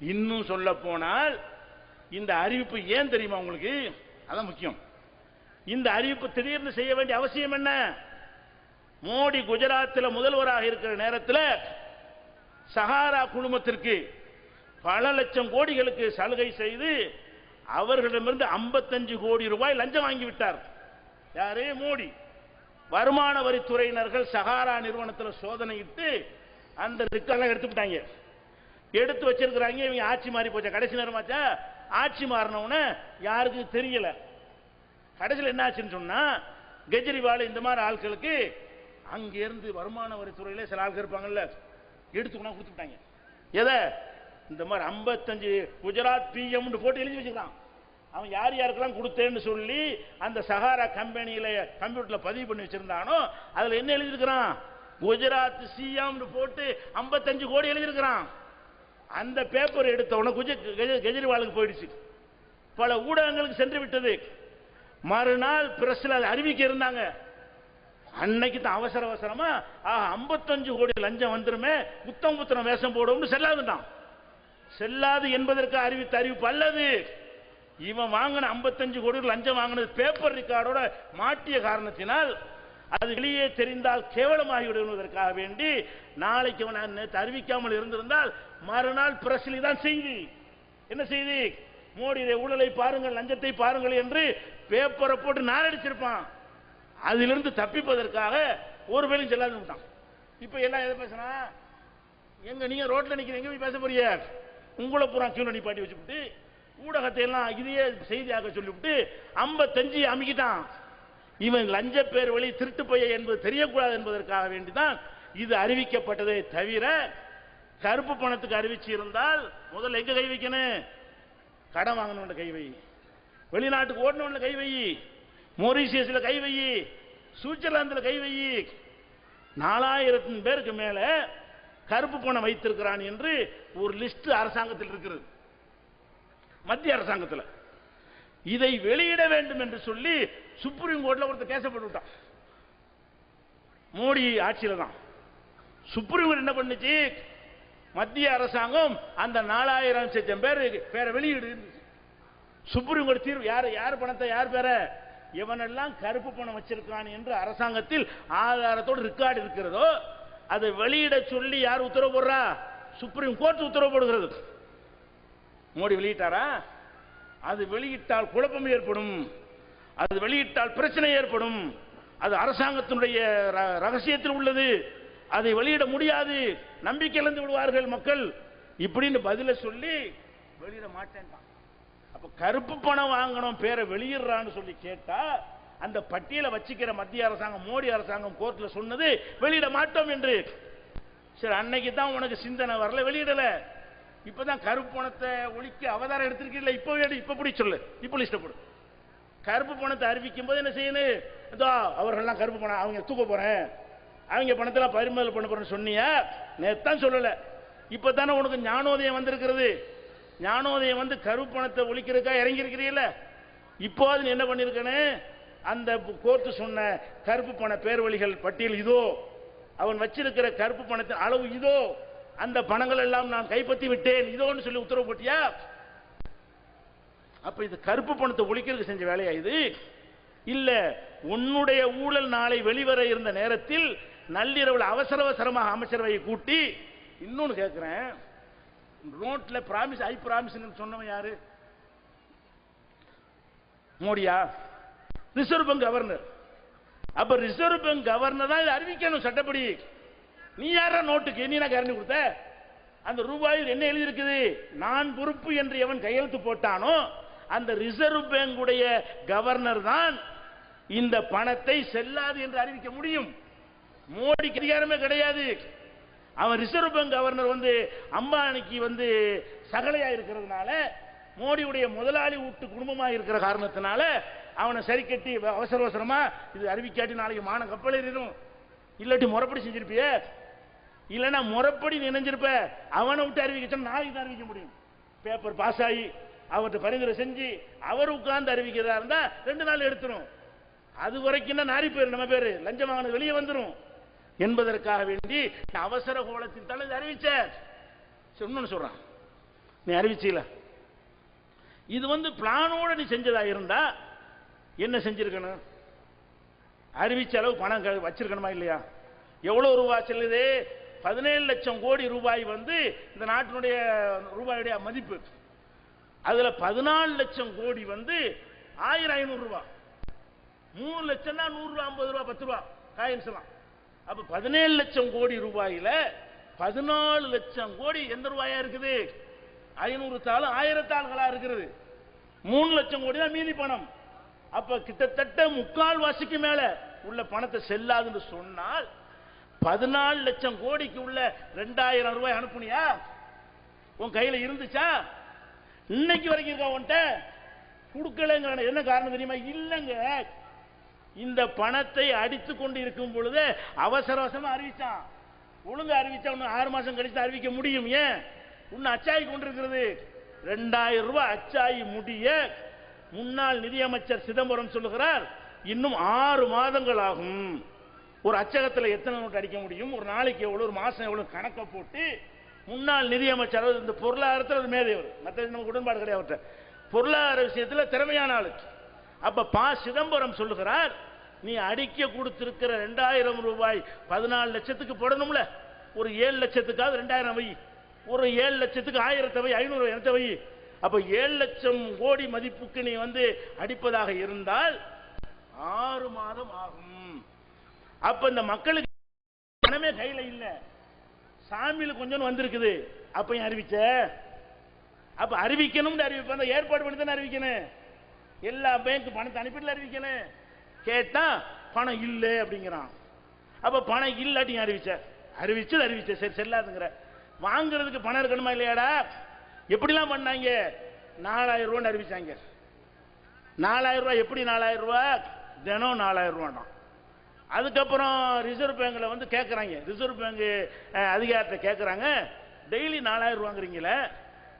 இன்னும் சொல்ல போனால் இந்த அறிவிப்பு ஏன் தெரியுமா உங்களுக்கு? அதான் முக்கியம். இந்த அறிவிப்பு திடீர்னு செய்ய வேண்டிய அவசியம் என்ன? மோடி குஜராத்தில் முதல்வராக இருக்கிற நேரத்தில் சஹாரா குழுமத்திற்கு பல லட்சம் கோடிகளுக்கு சலுகை செய்து அவர்களிடமிருந்து 55 கோடி ரூபாய் லஞ்சம் வாங்கி விட்டார். மோடி. வருமான வரித்துறையினர்கள் சஹாரா நிறுவனத்தில் சோதனையிட்டு அந்த ரிக்கெல்லாம் எடுத்துக்கிட்டாங்க. எடுத்து வச்சிருக்கிறாங்க இவங்க ஆட்சி மாறி போச்சா? கடைசி நேரமாச்சா ஆட்சி மாறினவுன யாருக்கு தெரியல. கடைசியில் என்ன ஆச்சுன்னு சொன்னா கெஜ்ரிவால் இந்த மாதிரி ஆட்களுக்கு அங்கிருந்து வருமான வரித்துறையில் சில ஆட்கள் இருப்பாங்கல்ல எடுத்து கொண்டா கொடுத்துட்டாங்க. எதை? இந்த மாதிரி 55 குஜராத் பிஎம் போட்டு எழுதி வச்சுக்கிறான். அவன் யார் யாருக்கெல்லாம் கொடுத்தேன்னு சொல்லி அந்த சஹாரா கம்பெனியில் கம்ப்யூட்டரில் பதிவு பண்ணி வச்சுருந்தானோ அதில் என்ன எழுதியிருக்கிறான்? குஜராத் சிஎம்னு போட்டு 55 கோடி எழுதியிருக்கிறான். அந்த பேப்பர் எடுத்த குஜ கெஜ்ரிவாலுக்கு போயிடுச்சு. பல ஊடகங்களுக்கு சென்று விட்டது. மறுநாள் பிரஸ்ல அதை அறிவிக்க இருந்தாங்க. அன்னைக்கு தான் அவசர அவசரமா ஆஹ் ஐம்பத்தஞ்சு கோடி லஞ்சம் வந்துருமே புத்தம் புத்திரம் வேஷம் போடுவோம்னு செல்லாதுட்டான் செல்லாது என்பதற்கு அறிவித்த அறிவிப்பு அல்லது இவன் வாங்கின 55 கோடி லஞ்சம் வாங்கினது பேப்பர் ரெக்கார்டோட மாட்டிய காரணத்தினால் அது வெளியே தெரிந்தால் கேவலமாகி விடுவதற்காக வேண்டி நாளைக்கு அவன் நேற்று அறிவிக்காமல் இருந்திருந்தால் மறுநாள் பிரஸ்லி தான் செய்தி. என்ன செய்தி? மோடியுடைய ஊழலை பாருங்கள் லஞ்சத்தை பாருங்கள் என்று பேப்பரை போட்டு நாரடிச்சிருப்பான். அதிலிருந்து தப்பிப்பதற்காக ஒரு வேலையும் செல்லாது விட்டான் இப்ப எல்லாம் எதை பேசுனா? எங்க நீங்க ரோட்ல நிக்கிறீங்க போய் பேச போறிய உங்களை பூரா கீழே நிப்பாட்டி வச்சுவிட்டு ஊடகத்தை எல்லாம் இதையே செய்தியாக சொல்லிவிட்டு ஐம்பத்தஞ்சு அமுக்கிட்டான். இவன் லஞ்ச பேர் வழி திருட்டு பைய என்பது தெரியக்கூடாது என்பதற்காக வேண்டிதான் இது அறிவிக்கப்பட்டதை தவிர கருப்பு பணத்துக்கு அறிவிச்சு இருந்தால் முதல்ல எங்க கை வைக்கணும்? கடன் வாங்கணும்னு கை வை. வெளிநாட்டுக்கு ஓடணும்னு கை வை. மொரிசியஸில் கை வை. சுவிட்சர்லாந்துல கை வை. நாலாயிரத்தின் பேருக்கு மேல கருப்பு பணம் வைத்திருக்கிறான் என்று ஒரு லிஸ்ட் அரசாங்கத்தில் இருக்கிறது. மத்திய அரசாங்கத்தில். இதை வெளியிட வேண்டும் என்று சொல்லி சுப்ரீம் கோர்ட்ல ஒருத்தர் கேச விட்டான். மோடி ஆட்சியில தான். சுப்ரீம் கோர்ட் என்ன பண்ணுச்சு? மத்திய அரசாங்கம் அந்த நாலாயிரம் லட்சம் பேர் பேரை வெளியிடு சுப்ரீம் கோர்ட் தீர்வு யார் யார் பணத்தை யார் பேர? இவனெல்லாம் கருப்பு பணம் வச்சிருக்கான் என்று அரசாங்கத்தில் ஆதாரத்தோடு ரெக்கார்டு இருக்கிறதோ அதை வெளியிட சொல்லி யார் உத்தரவு போடுறா? சுப்ரீம் கோர்ட் உத்தரவு போடுகிறது. மோடி வெளியிட்டாரா? அது வெளியிட்டால் குழப்பம் ஏற்படும். அது வெளியிட்டால் பிரச்சனை ஏற்படும். அது அரசாங்கத்தினுடைய ர- ரகசியத்தில் உள்ளது. அதை வெளியிட முடியாது. நம்பிக்கை இழந்து விடுவார்கள் மக்கள். இப்படின்னு பதில சொல்லி வெளியிட மாட்டேன் அப்ப கருப்பு பணம் வாங்கணும் பேரை வெளியிடுறான்னு சொல்லி கேட்டா அந்த பட்டியலை வச்சுக்கிற மத்திய அரசாங்கம் மோடி அரசாங்கம் கோர்ட்ல சொன்னது வெளியிட மாட்டோம் என்று. சரி அன்னைக்கு தான் உனக்கு சிந்தனை வரல வெளியிடல. இப்பதான் கருப்பு பணத்தை ஒழிக்க அவதாரம் எடுத்திருக்கீங்களா இப்போ எடு இப்ப பிடி சொல்லு? இப்படி இஷ்டப்படு கருப்பு பணத்தை அறிவிக்கும் போது என்ன செய்யணும்? இதோ அவர்கள்லாம் கருப்பு பணம் அவங்க தூக்க போறேன். அவங்க பணத்தெல்லாம் பறிமுதல் பண்ண போறேன்னு சொன்னியா? நேத்தான் இப்போ தானே உனக்கு ஞானோதயம் வந்திருக்கிறது. ஞானோதயம் வந்து கருப்பு பணத்தை ஒழிக்கிறதுக்கா இறங்கியிருக்கிறீல்ல. இப்போது நீ என்ன பண்ணியிருக்கனே? அந்த கோர்ட்டு சொன்ன கருப்பு பண பேர் வழிகள் பட்டியல் இதோ. அவன் வச்சிருக்கிற கருப்பு பணத்தின் அளவு இதோ. அந்த பணங்கள் எல்லாம் நான் கைப்பற்றி விட்டேன். இதோன்னு சொல்லி உத்தரவு போட்டியா? அப்ப இது கருப்பு பணத்தை ஒழிக்கிறதுக்கு செஞ்ச வேலையா இது? இல்ல உன்னுடைய ஊழல் நாளை வெளிவர இருந்த நேரத்தில் நள்ளிரவில் அவசர அவசரமாக அமைச்சரவையை கூட்டி இன்னொன்னு கேட்கிறேன் ரோட்ல பிராமிஸ் ஐ பிராமிஸ் சொன்னவன் யாரு? மோடியா? ரிசர்வ் பேங்க் கவர்னர் அப்ப ரிசர்வ் பேங்க் கவர்னர் தான் இதை அறிவிக்கணும் சட்டப்படி. நீ யாரா நோட்டுக்கு? நீ நான் கேரண்டி கொடுத்த? அந்த ரூபாயில் என்ன எழுதியிருக்குது? நான் பொறுப்பு என்று எவன் கையெழுத்து போட்டானோ அந்த ரிசர்வ் பேங்குடைய கவர்னர் தான் இந்த பணத்தை செல்லாது என்று அறிவிக்க முடியும். மோடிக்கு அதிகாரமே கிடையாது. அவன் ரிசர்வ் பேங்க் கவர்னர் வந்து அம்பானிக்கு வந்து சகலையா இருக்கிறதுனால மோடியுடைய முதலாளி வீட்டு குடும்பமா இருக்கிற காரணத்தினால அவனை சரி கட்டி அவசர அவசரமா இது அறிவிக்காட்டி நாளைக்கு மான கப்பல் ஏறிடும். இல்லாட்டி முறைப்படி செஞ்சிருப்பிய? இல்லைன்னா முறைப்படி நினைஞ்சிருப்ப. அவனை விட்டு அறிவிக்க நாளைக்கு தான் அறிவிக்க முடியும். பேப்பர் பாஸ் ஆகி அவர்கிட்ட பரிந்துரை செஞ்சு அவர் உட்கார்ந்து அறிவிக்கிறதா இருந்தா ரெண்டு நாள் எடுத்துரும். அது வரைக்கும் நாரி பேர் நம்ம பேரு? லஞ்சம் வாங்கினது வெளியே வந்துடும் என்பதற்காக வேண்டி அவசர கோலத்தின் தலை அறிவிச்ச இன்னொன்னு சொல்றான். நீ அறிவிச்சில. இது வந்து பிளானோட நீ செஞ்சதா இருந்தா என்ன செஞ்சிருக்கணும்? அறிவிச்ச அளவு பணம் க- வச்சிருக்கணுமா இல்லையா? எவ்வளவு ரூபாய் செல்லுது? பதினேழு லட்சம் கோடி ரூபாய் வந்து இந்த நாட்டினுடைய ரூபாயுடைய மதிப்பு. அதுல பதினாலு லட்சம் கோடி வந்து ஆயிரம் ஐநூறு ரூபாய் மூணு லட்சம்னா நூறு ரூபாய் ஐம்பது ரூபாய் பத்து ரூபாய் காயின்ஸ் எல்லாம். அப்ப பதினேழு லட்சம் கோடி ரூபாயில பதினாலு லட்சம் கோடி எந்த ரூபாயா இருக்குது? ஐநூறு தாள் ஆயிரத்தாள்களா இருக்கிறது. மூணு லட்சம் கோடி தான் மீதி பணம். அப்ப கிட்டத்தட்ட முக்கால் வாசிக்கு மேல உள்ள பணத்தை செல்லாதுன்னு சொன்னால் பதினாலு லட்சம் கோடிக்கு உள்ள ரெண்டாயிரம் ரூபாய் அனுப்புனியா? உன் கையில இருந்துச்சா? இன்னைக்கு வரைக்கும் இருக்கா உன்கிட்ட? கொடுக்கலங்க என்ன காரணம் தெரியுமா? இல்லைங்க. இந்த பணத்தை அடித்து கொண்டு இருக்கும் பொழுது அவசர அவசரமா அறிவிச்சான். ஒழுங்கு அறிவிச்சா இன்னும் ஆறு மாசம் கழித்து அறிவிக்க முடியும் ஏன்? இன்னும் அச்சாகி கொண்டிருக்கிறது. ரெண்டாயிரம் ரூபாய் அச்சாகி முடிய முன்னாள் நிதியமைச்சர் சிதம்பரம் சொல்லுகிறார் இன்னும் ஆறு மாதங்கள் ஆகும். ஒரு அச்சகத்தில் எத்தனை நோட்டு அடிக்க முடியும்? ஒரு நாளைக்கு எவ்வளோ ஒரு மாதம் எவ்வளோ கணக்கை போட்டு முன்னாள் நிதியமைச்சர் இந்த பொருளாதாரத்தில் அது மேதையவர் மற்ற நமக்கு உடன்பாடு கிடையாது அவர்கிட்ட. பொருளாதார விஷயத்தில் திறமையான ஆளுக்கு அப்ப பா சிதம்பரம் சொல்லுகிறார் நீ அடிக்க கொடுத்திருக்கிற ரெண்டாயிரம் ரூபாய் பதினாலு லட்சத்துக்கு போடணும்ல. ஒரு ஏழு லட்சத்துக்காவது ரெண்டாயிரம் வை. ஒரு ஏழு லட்சத்துக்கு ஆயிரத்தை வை ஐநூறு எனத்தை வை. அப்ப ஏழு லட்சம் கோடி மதிப்புக்கு நீ வந்து அடிப்பதாக இருந்தால் ஆறு மாதம் ஆகும். அப்ப இந்த மக்களுக்கு பணமே கையில இல்ல. சாமியில் கொஞ்சம் வந்திருக்குது. அப்ப ஏன் அறிவிச்ச? அப்ப அறிவிக்கணும்னு அறிவிப்பேன் அந்த ஏற்பாடு பண்ணி தானே அறிவிக்கணும். எல்லா பேங்க் பணத்தை அனுப்பிடல அறிவிக்கணும் கேட்டா பணம் இல்லை அப்படிங்கிறான். அப்ப பணம் இல்லாட்டி அறிவிச்ச? அறிவிச்சது அறிவிச்ச. சரி செல்லாதுங்கிற. வாங்குறதுக்கு பணம் இருக்கணுமா இல்லையாடா? எப்படிலாம் பண்ணாங்க? நாலாயிரம் ரூபான்னு அறிவிச்சாங்க. நாலாயிரம் ரூபாய் எப்படி நாலாயிரம் ரூபாய்? தினம் நாலாயிரம் ரூபாய் அதுக்கப்புறம் ரிசர்வ் பேங்க்ல வந்து கேட்குறாங்க ரிசர்வ் பேங்க் அதிகாரத்தை கேட்குறாங்க டெய்லி நாலாயிரம் ரூபாங்கிறீங்களே.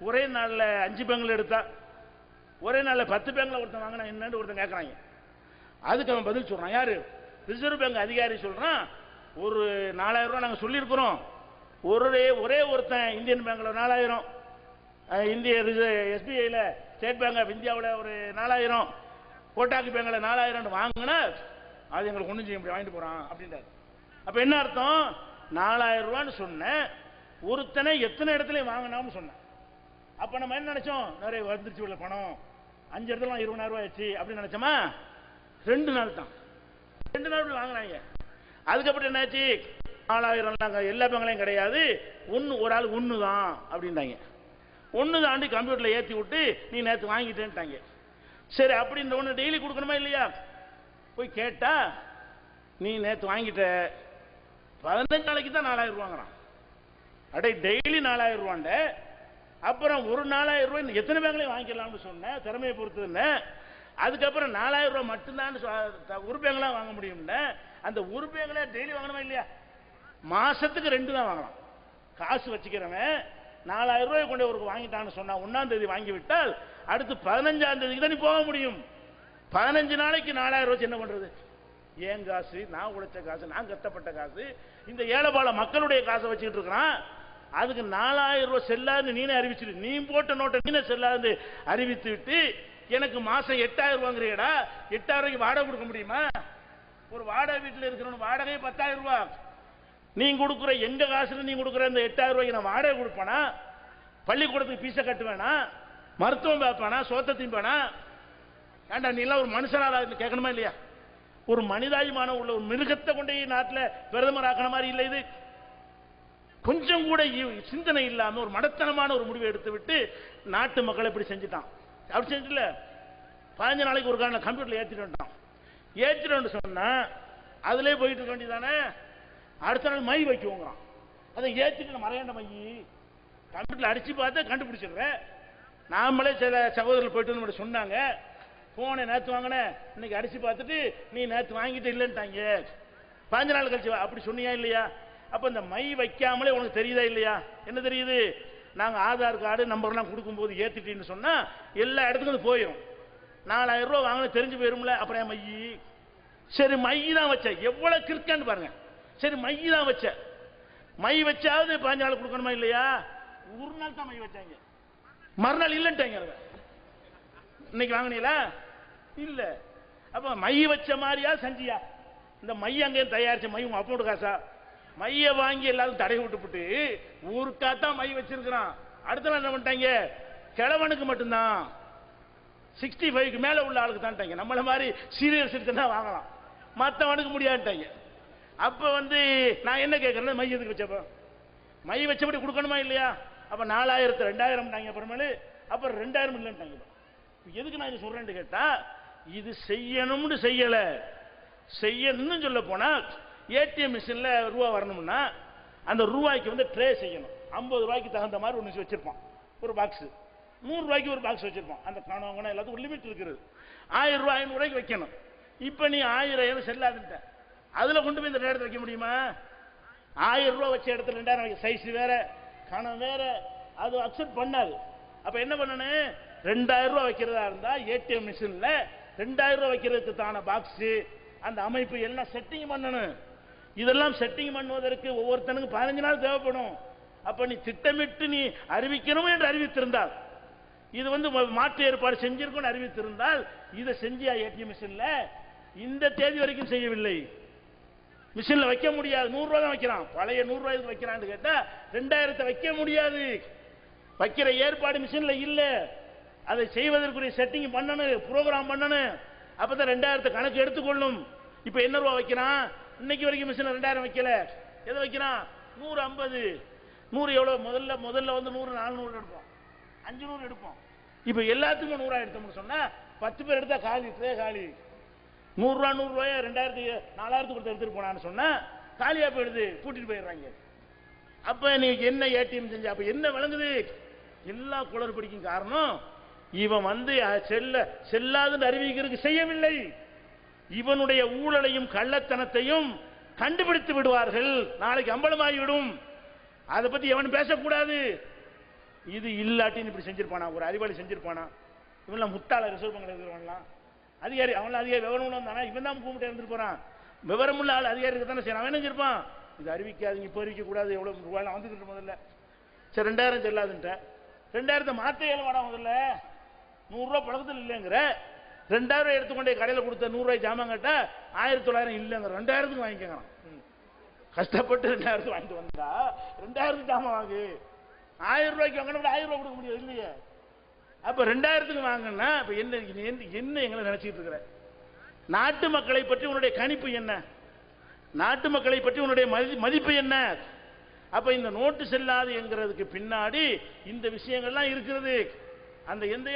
ஒரே நாளில் அஞ்சு பேங்கில் எடுத்தா ஒரே நாளில் பத்து பேங்கில் ஒருத்தன் வாங்கினா என்னன்னு ஒருத்தன் கேட்குறாங்க அதுக்கு அவன் பதில் சொல்கிறான் யார்? ரிசர்வ் பேங்க் அதிகாரி சொல்கிறான் ஒரு நாலாயிரம் ரூபா நாங்கள் சொல்லியிருக்கிறோம். ஒரே ஒரே ஒருத்தன் இந்தியன் பேங்கில் நாலாயிரம். இந்திய எஸ்பிஐயில் ஸ்டேட் பேங்க் ஆஃப் இந்தியாவில் ஒரு நாலாயிரம். கோட்டாக்கு பேங்கில் நாலாயிரம்னு வாங்கினா அது எங்களுக்கு ஒன்றும் செய்ய முடியும் வாங்கிட்டு போகிறான் அப்படின்றாரு. அப்போ என்ன அர்த்தம்? நாலாயிரம் ரூபான்னு சொன்னேன். ஒருத்தனை எத்தனை இடத்துலையும் வாங்கினான்னு சொன்னேன். அப்போ நம்ம என்ன நினைச்சோம்? நிறைய வந்துருச்சு உள்ள பணம். அஞ்சு இடத்துல இருபதாயிரம் ரூபாய் ஆச்சு அப்படின்னு நினைச்சோமா? ரெண்டு நாள் தான். ரெண்டு நாள் வாங்கினாங்க அதுக்கப்புறம் என்னாச்சு? நாலாயிரம் நாங்க எல்லா பங்களையும் கிடையாது. ஒன்று ஒரு ஆள் ஒன்று தான் அப்படின்ட்டாங்க ஒன்று தாண்டி கம்ப்யூட்டரில் ஏற்றி விட்டு நீ நேற்று வாங்கிட்டேன்ட்டாங்க. சரி அப்படி இந்த ஒன்று டெய்லி கொடுக்கணுமா இல்லையா? போய் கேட்டா நீ நேற்று வாங்கிட்ட பதினஞ்சு நாளைக்கு தான் நாலாயிரம் ரூபாங்கிறான். அடே டெய்லி நாலாயிரம் ரூபாண்ட அப்புறம் ஒரு நாலாயிரம் ரூபாய் எத்தனை பேங்க்லையும் வாங்கிக்கலாம்னு சொன்னேன். திறமையை பொறுத்ததுன்னு அதுக்கப்புறம் நாலாயிரம் ரூபாய் மட்டும்தான் ஒரு பேங்கெல்லாம் வாங்க முடியும்னு அந்த ஒரு பேங்கெல்லாம் டெய்லி வாங்கணுமா இல்லையா? மாசத்துக்கு ரெண்டு தான் வாங்கலாம். காசு வச்சுக்கிறவன் நாலாயிரம் ரூபாய் கொண்டு ஒரு வாங்கிட்டான்னு சொன்னா ஒன்னாம் தேதி வாங்கி விட்டால் அடுத்து பதினஞ்சாம் தேதிக்கு தான் போக முடியும். பதினஞ்சு நாளைக்கு நாலாயிரம் ரூபாய் என்ன பண்றது? ஏன் காசு? நான் உழைச்ச காசு நான் கத்தப்பட்ட காசு. இந்த ஏழைபால மக்களுடைய காசை வச்சுக்கிட்டு இருக்கிறான். அதுக்கு நாலாயிரம் ரூபாய் செல்லாது நீனே அறிவிச்சிரு. நீ போட்ட நோட்டை நீனே செல்லாது அறிவித்து விட்டு எனக்கு மாசம் எட்டாயிரம் ரூபாங்கிறியடா எட்டாயிரம் ரூபாய்க்கு வாடகை கொடுக்க முடியுமா? ஒரு வாடகை வீட்டில் இருக்கிறவன் வாடகை பத்தாயிரம் ரூபாய் நீ கொடுக்குற எங்க காசுல நீ கொடுக்குற இந்த எட்டாயிரம் ரூபாய்க்கு நான் வாடகை கொடுப்பேனா? பள்ளிக்கூடத்துக்கு பீஸை கட்டுவேனா? மருத்துவம் பார்ப்பானா? சோத்தை திம்பானா? ஏண்டா நீ எல்லாம் ஒரு மனுஷனால கேட்கணுமா இல்லையா? ஒரு மனிதாபிமானம் உள்ள ஒரு மிருகத்தை கொண்டு நாட்டில் பிரதமர் ஆக்கின மாதிரி இல்லை இது. கொஞ்சம் கூட இ- சிந்தனை இல்லாமல் ஒரு மடத்தனமான ஒரு முடிவை எடுத்து விட்டு நாட்டு மக்களை இப்படி செஞ்சுட்டான்? அப்படி செஞ்சுல பதினஞ்சு நாளைக்கு ஒரு காரணம் கம்ப்யூட்டரில் ஏற்றிட்டு வந்துட்டான். ஏற்றிட்டு சொன்னால் அதிலே போயிட்டு இருக்க வேண்டியதானே அடுத்த நாள் மை வைக்குவோங்கிறான் அதை ஏற்றிட்டு மறையாண்ட மை கம்ப்யூட்டரில் அடித்து பார்த்தா கண்டுபிடிச்சிடுறேன் நாமளே சில சகோதரர்கள் போயிட்டு வந்து சொன்னாங்க ஃபோனை நேற்று வாங்கினேன் இன்னைக்கு அடித்து பார்த்துட்டு நீ நேற்று வாங்கிட்டு இல்லைன்ட்டாங்க. பதினஞ்சு நாள் கழிச்சு அப்படி சொன்னியா இல்லையா? அப்போ இந்த மை வைக்காமலே உனக்கு தெரியுதா இல்லையா? என்ன தெரியுது? நாங்கள் ஆதார் கார்டு நம்பர்லாம் கொடுக்கும்போது ஏற்றிட்டின்னு சொன்னால் எல்லா இடத்துக்கும் அது போயிடும் நாலாயிரம் ரூபா வாங்கின தெரிஞ்சு போயிரும்ல அப்புறம் ஏன் மை? சரி மை தான் வச்ச. எவ்வளோ கிறுக்கன்னு பாருங்க. சரி மை தான் வச்ச. மை வச்சாவது பாஞ்சு நாள் கொடுக்கணுமா இல்லையா? ஒரு நாள் தான் மை வச்சாங்க. மறுநாள் இல்லைன்ட்டாங்க இன்னைக்கு வாங்கினீங்களா? இல்லை. அப்போ மை வச்ச மாதிரியா செஞ்சியா? இந்த மை அங்கேயும் தயாரிச்ச மை உங்கள் அப்போடு காசா? மைய வாங்கி எல்லாரும் தடை விட்டுப்புட்டு ஊருக்காத்தான் மை வச்சிருக்கிறான். அடுத்த நாள் என்ன பண்ணிட்டாங்க? கிழவனுக்கு மட்டும்தான். சிக்ஸ்டி ஃபைவ்க்கு மேல உள்ள ஆளுக்கு தான்ட்டாங்க நம்மள மாதிரி சீரியல்ஸ் இருக்குன்னா வாங்கலாம். மற்றவனுக்கு முடியாதுட்டாங்க அப்ப வந்து நான் என்ன கேட்கறேன் மை எதுக்கு வச்சப்ப? மை வச்சபடி கொடுக்கணுமா இல்லையா? அப்ப நாலாயிரத்து ரெண்டாயிரம் அப்புறமேலு அப்புறம் ரெண்டாயிரம் இல்லைன்ட்டாங்க. எதுக்கு நான் இது சொல்றேன்னு கேட்டா இது செய்யணும்னு செய்யல. செய்யணும்னு சொல்ல போனா ஏடிஎம் மிஷினில் ரூபா வரணும்னா அந்த ரூபாய்க்கு வந்து ட்ரே செய்யணும். ஐம்பது ரூபாய்க்கு தகுந்த மாதிரி ஒன்று வச்சுருப்பான். ஒரு பாக்ஸு நூறுரூவாய்க்கு ஒரு பாக்ஸ் வச்சுருப்பான். அந்த காணவங்க எல்லாத்துக்கும் ஒரு லிமிட் இருக்கிறது ஆயிரம் ரூபாய் ஐநூறுரூவாய்க்கு வைக்கணும். இப்போ நீ ஆயிரம் ஏதோ செல்லாதுன்ட்ட. அதில் கொண்டு போய் இந்த நேரத்தில் வைக்க முடியுமா? ஆயிரம் ரூபா வச்ச இடத்துல ரெண்டாயிரம் வைக்க சைஸ் வேற கணம் வேற. அது அக்செப்ட் பண்ணாது. அப்போ என்ன பண்ணணும்? ரெண்டாயிரம் ரூபா வைக்கிறதா இருந்தால் ஏடிஎம் மிஷினில் ரெண்டாயிரம் ரூபா வைக்கிறதுக்கு தான பாக்ஸு அந்த அமைப்பு எல்லாம் செட்டிங் பண்ணணும். இதெல்லாம் செட்டிங் பண்ணுவதற்கு ஒவ்வொருத்தனுக்கு பதினஞ்சு நாள் தேவைப்படும். அப்ப நீ திட்டமிட்டு நீ அறிவிக்கணும் என்று அறிவித்திருந்தால் இது வந்து மாற்று ஏற்பாடு செஞ்சிருக்கும் அறிவித்திருந்தால் இதை செஞ்சியா ஏடிஎம் மிஷின்ல இந்த தேதி வரைக்கும் செய்யவில்லை. மிஷின்ல வைக்க முடியாது. நூறு ரூபாய் தான் வைக்கிறான். பழைய நூறு ரூபாய்க்கு வைக்கிறான்னு கேட்டா ரெண்டாயிரத்தை வைக்க முடியாது. வைக்கிற ஏற்பாடு மிஷின்ல இல்ல. அதை செய்வதற்குரிய செட்டிங் பண்ணணும் ப்ரோக்ராம் பண்ணணும். அப்பதான் ரெண்டாயிரத்தை கணக்கு எடுத்துக்கொள்ளும். இப்ப என்ன ரூபா வைக்கிறான்? இன்னைக்கு வரைக்கும் மிஷின் ரெண்டாயிரம் வைக்கல. எதை வைக்கிறான் நூறு ஐம்பது. நூறு எவ்வளோ? முதல்ல முதல்ல வந்து நூறு நானூறு எடுப்போம். அஞ்சு நூறு எடுப்போம். இப்போ எல்லாத்துக்கும் நூறா எடுத்தோம்னு சொன்னால் பத்து பேர் எடுத்தா காலி ட்ரே காலி. நூறுரூவா நூறுரூவாயோ ரெண்டாயிரத்தி நாலாயிரத்துக்கு கொடுத்து எடுத்துட்டு போனான்னு சொன்னால் காலியாக போயிடுது. கூட்டிகிட்டு போயிடுறாங்க. அப்போ நீ என்ன ஏடிஎம் செஞ்ச? அப்போ என்ன விளங்குது? எல்லா குளறுபடிக்கும் காரணம் இவன் வந்து செல்ல செல்லாதுன்னு அறிவிக்கிறதுக்கு செய்யவில்லை. இவனுடைய ஊழலையும் கள்ளத்தனத்தையும் கண்டுபிடித்து விடுவார்கள். நாளைக்கு அம்பலமாகிவிடும். அதை பத்தி எவன் பேசக்கூடாது. இது இல்லாட்டின்னு இப்படி செஞ்சிருப்பானா? ஒரு அறிவாளி செஞ்சிருப்பானா? இவன்லாம் முட்டாள ரிசர்வ் பங்கில் இருக்கிறவன்லாம். அதிகாரி அவன்லாம் அதிகாரி விவரம் வந்தானா இவன் தான் கூப்பிட்டு இருந்துட்டு போறான். விவரமுள்ள ஆள் அதிகாரிக்கு தானே செய்யணும் அவன் என்ன செஞ்சிருப்பான்? இது அறிவிக்காதீங்க இப்போ அறிவிக்க கூடாது எவ்வளோ ரூபாய் வந்துக்கிட்டு முதல்ல. சரி ரெண்டாயிரம் செல்லாதுன்ட்ட. ரெண்டாயிரத்தை மாத்த இயல்பாடா முதல்ல. நூறுரூவா பழக்கத்தில் இல்லைங்கிற. ரெண்டாயிரம் எடுத்துக்கொண்டே கடையில் கொடுத்த நூறுரூவாய் ஜாமான் கேட்டா ஆயிரத்தி தொள்ளாயிரம் இல்லைங்க ரெண்டாயிரத்துக்கு வாங்கிக்கணும் கஷ்டப்பட்டு ரெண்டாயிரத்துக்கு வாங்கிட்டு வந்தா ரெண்டாயிரத்துக்கு ஜாமான் வாங்கு. ஆயிரம் ரூபாய்க்கு வாங்கினா ஆயிரம் ரூபாய் கொடுக்க முடியாது இல்லையே? அப்ப ரெண்டாயிரத்துக்கு வாங்கினா இப்ப என்ன என்ன- எங்களை நினைச்சிட்டு இருக்கிற? நாட்டு மக்களை பற்றி உன்னுடைய கணிப்பு என்ன? நாட்டு மக்களை பற்றி உன்னுடைய மதி- மதிப்பு என்ன? அப்ப இந்த நோட்டு செல்லாது என்கிறதுக்கு பின்னாடி இந்த விஷயங்கள்லாம் இருக்கிறது. அந்த எந்த